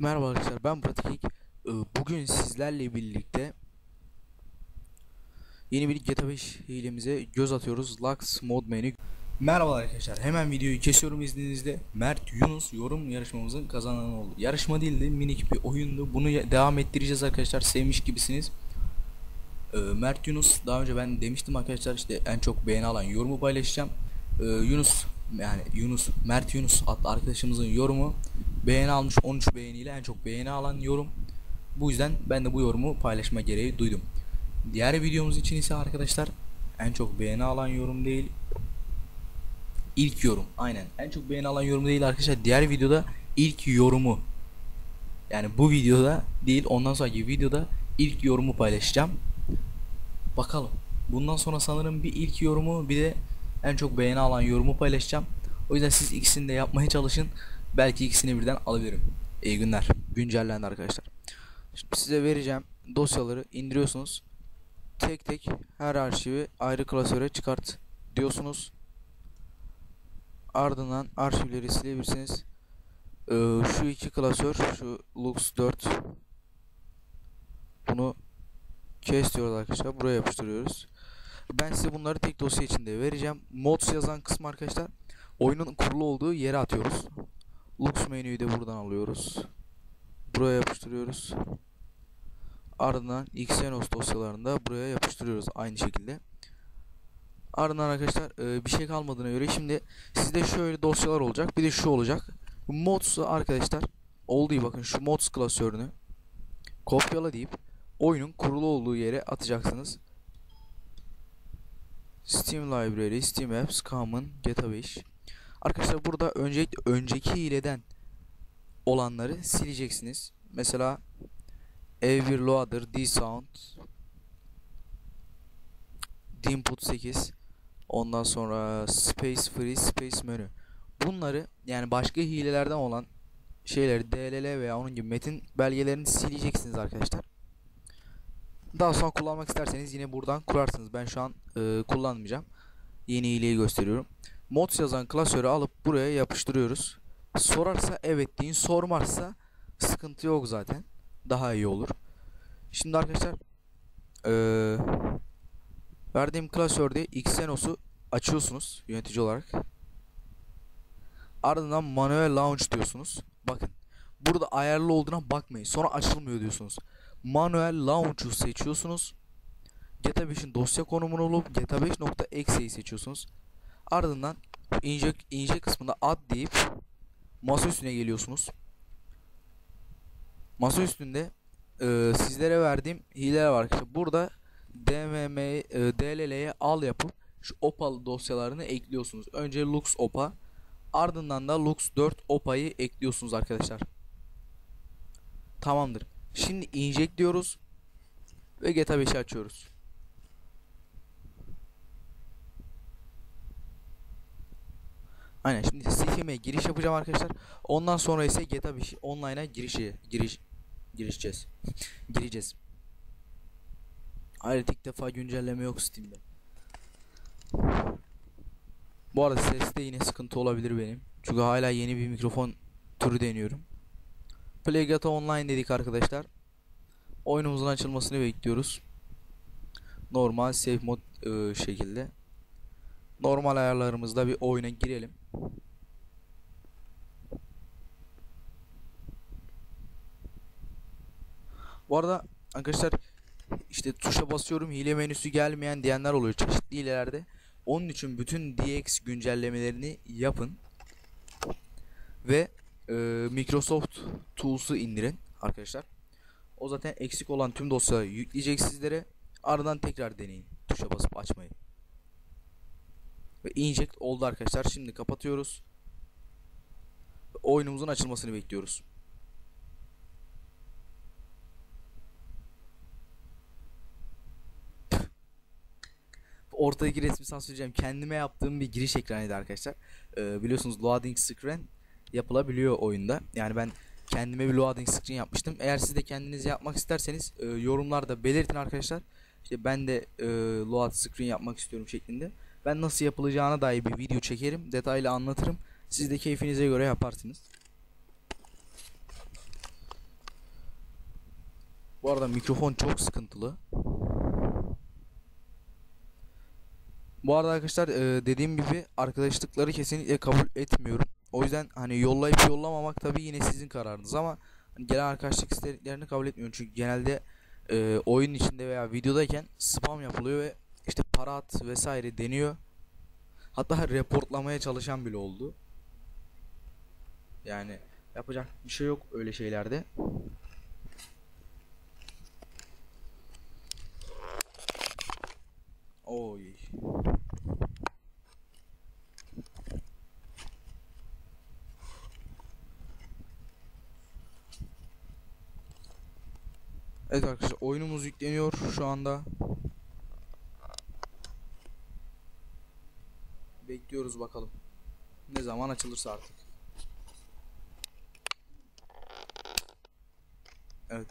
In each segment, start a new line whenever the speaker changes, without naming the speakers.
Merhaba arkadaşlar ben Pratik. Ee, Bugün sizlerle birlikte yeni bir GTA 5 hilemize göz atıyoruz. Lux mod menü. Merhaba arkadaşlar. Hemen videoyu kesiyorum izninizle. Mert Yunus yorum yarışmamızın kazananı oldu. Yarışma değildi, minik bir oyundu. Bunu devam ettireceğiz arkadaşlar. Sevmiş gibisiniz. Ee, Mert Yunus daha önce ben demiştim arkadaşlar işte en çok beğeni alan yorumu paylaşacağım. Ee, Yunus yani Yunus Mert Yunus adlı arkadaşımızın yorumu beğeni almış 13 beğeniyle en çok beğeni alan yorum. Bu yüzden ben de bu yorumu paylaşma gereği duydum. Diğer videomuz için ise arkadaşlar en çok beğeni alan yorum değil ilk yorum aynen en çok beğeni alan yorum değil arkadaşlar diğer videoda ilk yorumu yani bu videoda değil ondan sonraki videoda ilk yorumu paylaşacağım bakalım bundan sonra sanırım bir ilk yorumu bir de en çok beğeni alan yorumu paylaşacağım. O yüzden siz ikisini de yapmaya çalışın. Belki ikisini birden alabilirim iyi günler. Güncellendi arkadaşlar. Şimdi size vereceğim dosyaları indiriyorsunuz. Tek tek her arşivi ayrı klasöre çıkart diyorsunuz. Ardından arşivleri silebilirsiniz. Ee, şu iki klasör şu lux 4 bunu kes diyoruz arkadaşlar. Buraya yapıştırıyoruz ben size bunları tek dosya içinde vereceğim. Mods yazan kısmı arkadaşlar oyunun kurulu olduğu yere atıyoruz. Lux menüyü de buradan alıyoruz. Buraya yapıştırıyoruz. Ardından xenos dosyalarını da buraya yapıştırıyoruz aynı şekilde. Ardından arkadaşlar e, bir şey kalmadığına göre şimdi sizde şöyle dosyalar olacak bir de şu olacak. Mods'u arkadaşlar olduğu bakın şu mods klasörünü kopyala deyip oyunun kurulu olduğu yere atacaksınız Steam Library, Steam Apps, Common, 5 Arkadaşlar burada öncelikle önceki hileden olanları sileceksiniz. Mesela Every Loader, D-Sound Input 8 Ondan sonra Space Free, Space Menü Bunları yani başka hilelerden olan şeyleri DLL veya onun gibi metin belgelerini sileceksiniz arkadaşlar. Daha sonra kullanmak isterseniz yine buradan kurarsınız. Ben şu an e, kullanmayacağım. Yeni hileyi gösteriyorum. Mods yazan klasörü alıp buraya yapıştırıyoruz. Sorarsa evet deyin. Sormazsa sıkıntı yok zaten. Daha iyi olur. Şimdi arkadaşlar e, verdiğim klasörde Xenos'u açıyorsunuz yönetici olarak. Ardından manuel launch diyorsunuz. Bakın. Burada ayarlı olduğuna bakmayın. Sonra açılmıyor diyorsunuz. Manuel launch'u seçiyorsunuz. GTA 5'in dosya konumunu bulup GTA 5.exe'yi seçiyorsunuz. Ardından ince, ince kısmında add deyip masa üstüne geliyorsunuz. Masa üstünde e, sizlere verdiğim hileler var arkadaşlar. Burada DMM, e, DLL'ye al yapıp şu opal dosyalarını ekliyorsunuz. Önce Lux Opa ardından da Lux 4 Opa'yı ekliyorsunuz arkadaşlar. Tamamdır. Şimdi inject diyoruz ve GTA 5'i açıyoruz. Aynen şimdi Steam'e giriş yapacağım arkadaşlar. Ondan sonra ise GTA 5 online'a girişi giriş girişeceğiz. Gireceğiz. Hayır ilk defa güncelleme yok Steam'de. Bu arada seste yine sıkıntı olabilir benim. Çünkü hala yeni bir mikrofon türü deniyorum. Play GTA Online dedik arkadaşlar. Oyunumuzun açılmasını bekliyoruz. Normal safe mod ıı, şekilde. Normal ayarlarımızda bir oyuna girelim. Bu arada arkadaşlar işte tuşa basıyorum hile menüsü gelmeyen diyenler oluyor çeşitli hilelerde. Onun için bütün DX güncellemelerini yapın. Ve e, Microsoft Tools'u indirin arkadaşlar. O zaten eksik olan tüm dosyayı yükleyecek sizlere. Ardından tekrar deneyin tuşa basıp açmayı. Ve inject oldu arkadaşlar. Şimdi kapatıyoruz. Oyunumuzun açılmasını bekliyoruz. Ortadaki resmi sansürleyeceğim. Kendime yaptığım bir giriş ekranıydı arkadaşlar. Ee, biliyorsunuz loading screen yapılabiliyor oyunda. Yani ben kendime bir loading screen yapmıştım. Eğer siz de kendiniz yapmak isterseniz e, yorumlarda belirtin arkadaşlar. İşte ben de e, load screen yapmak istiyorum şeklinde. Ben nasıl yapılacağına dair bir video çekerim. Detaylı anlatırım. Siz de keyfinize göre yaparsınız. Bu arada mikrofon çok sıkıntılı. Bu arada arkadaşlar e, dediğim gibi arkadaşlıkları kesinlikle kabul etmiyorum. O yüzden hani yollayıp yollamamak tabii yine sizin kararınız ama hani gelen arkadaşlık isteklerini kabul etmiyorum. Çünkü genelde e, oyun içinde veya videodayken spam yapılıyor ve işte para at vesaire deniyor. Hatta reportlamaya çalışan bile oldu. Yani yapacak bir şey yok öyle şeylerde. Oy. Evet arkadaşlar oyunumuz yükleniyor şu anda. Bekliyoruz bakalım. Ne zaman açılırsa artık. Evet.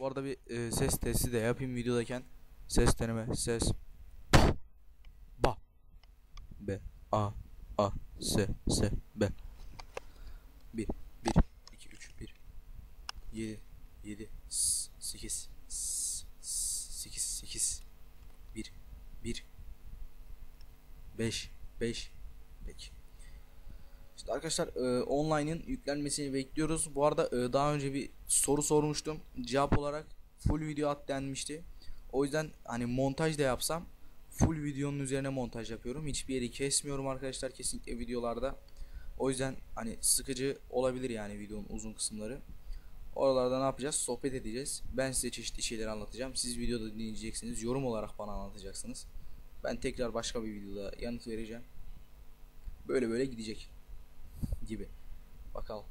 Bu arada bir e, ses testi de yapayım videodayken. Ses deneme, ses. Ba. B. A. A. S. S. B. 1 1 2 3 1 7 7 8 8 8 1 1 5 5 Peki. İşte arkadaşlar e, online'ın yüklenmesini bekliyoruz. Bu arada e, daha önce bir soru sormuştum. Cevap olarak full video at denmişti. O yüzden hani montaj da yapsam full videonun üzerine montaj yapıyorum. Hiçbir yeri kesmiyorum arkadaşlar kesinlikle videolarda. O yüzden hani sıkıcı olabilir yani videonun uzun kısımları. Oralarda ne yapacağız? Sohbet edeceğiz. Ben size çeşitli şeyler anlatacağım. Siz videoda dinleyeceksiniz. Yorum olarak bana anlatacaksınız. Ben tekrar başka bir videoda yanıt vereceğim. Böyle böyle gidecek gibi. Bakalım.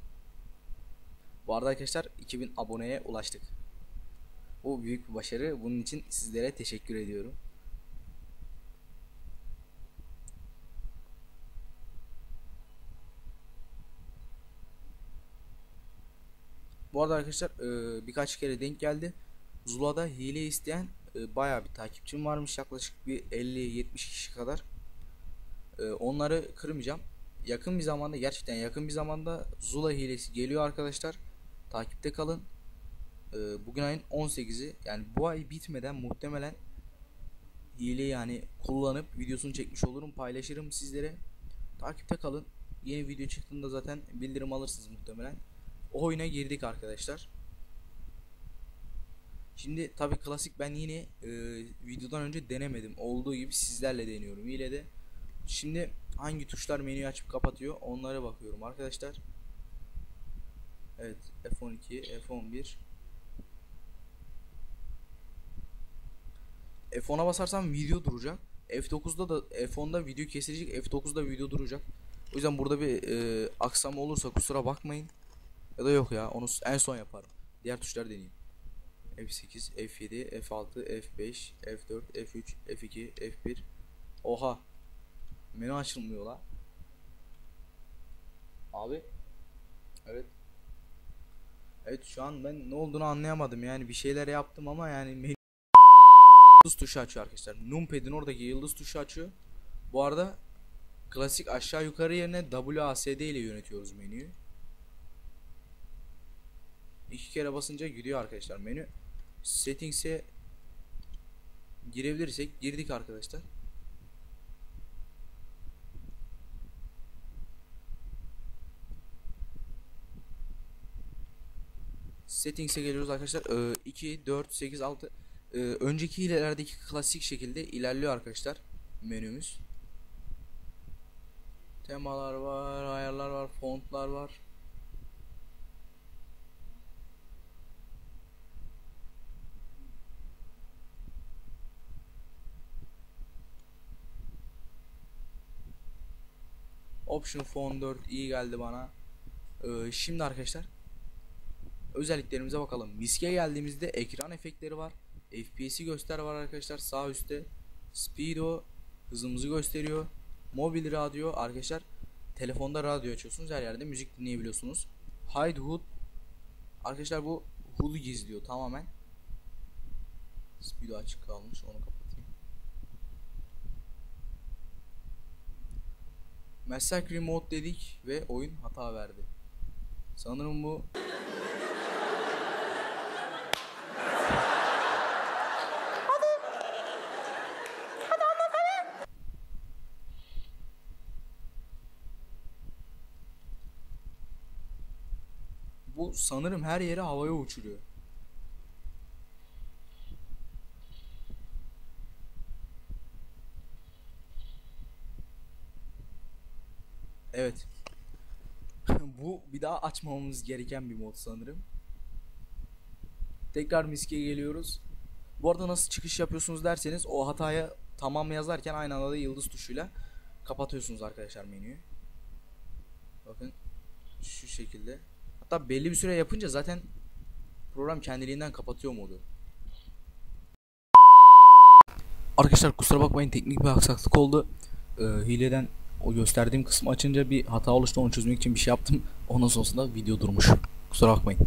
Bu arada arkadaşlar 2000 aboneye ulaştık. Bu büyük bir başarı. Bunun için sizlere teşekkür ediyorum. Bu arada arkadaşlar e, birkaç kere denk geldi. Zula'da hile isteyen e, bayağı bir takipçim varmış. Yaklaşık bir 50-70 kişi kadar. E, onları kırmayacağım. Yakın bir zamanda gerçekten yakın bir zamanda Zula hilesi geliyor arkadaşlar. Takipte kalın. E, bugün ayın 18'i yani bu ay bitmeden muhtemelen hile yani kullanıp videosunu çekmiş olurum paylaşırım sizlere. Takipte kalın. Yeni video çıktığında zaten bildirim alırsınız muhtemelen. Oyuna girdik arkadaşlar. Şimdi tabi klasik ben yine e, videodan önce denemedim. Olduğu gibi sizlerle deniyorum. Yine de şimdi hangi tuşlar menüyü açıp kapatıyor onlara bakıyorum arkadaşlar. Evet F12, F11 F10'a basarsam video duracak. F9'da da F10'da video kesilecek. F9'da video duracak. O yüzden burada bir e, aksama olursa kusura bakmayın. Ya da yok ya onu en son yaparım. Diğer tuşları deneyeyim. F8, F7, F6, F5, F4, F3, F2, F1. Oha. Menü açılmıyor la. Abi. Evet. Evet şu an ben ne olduğunu anlayamadım yani bir şeyler yaptım ama yani yıldız tuşu açıyor arkadaşlar. Numpad'in oradaki yıldız tuşu açıyor. Bu arada klasik aşağı yukarı yerine WASD ile yönetiyoruz menüyü. İki kere basınca gidiyor arkadaşlar menü. Settings'e girebilirsek girdik arkadaşlar. Settings'e geliyoruz arkadaşlar. Ee, 2, 4, 8, 6 ee, önceki hilelerdeki klasik şekilde ilerliyor arkadaşlar menümüz. Temalar var, ayarlar var, fontlar var. Option Phone 4 iyi geldi bana. Ee, şimdi arkadaşlar özelliklerimize bakalım. Miske geldiğimizde ekran efektleri var. FPS'i göster var arkadaşlar sağ üstte. Speedo hızımızı gösteriyor. Mobil radyo arkadaşlar telefonda radyo açıyorsunuz her yerde müzik dinleyebiliyorsunuz. Hide HUD arkadaşlar bu HUD'u gizliyor tamamen. Speedo açık kalmış onu kapatayım. Meslek Remote dedik ve oyun hata verdi. Sanırım bu... Hadi. Hadi anlat hadi. Bu sanırım her yere havaya uçuruyor. Evet. bu bir daha açmamamız gereken bir mod sanırım. Tekrar miske geliyoruz. Bu arada nasıl çıkış yapıyorsunuz derseniz o hataya tamam yazarken aynı anda da yıldız tuşuyla kapatıyorsunuz arkadaşlar menüyü. Bakın şu şekilde. Hatta belli bir süre yapınca zaten program kendiliğinden kapatıyor modu. Arkadaşlar kusura bakmayın teknik bir aksaklık oldu. Ee, hileden o gösterdiğim kısmı açınca bir hata oluştu onu çözmek için bir şey yaptım. Ondan sonrasında video durmuş. Kusura bakmayın.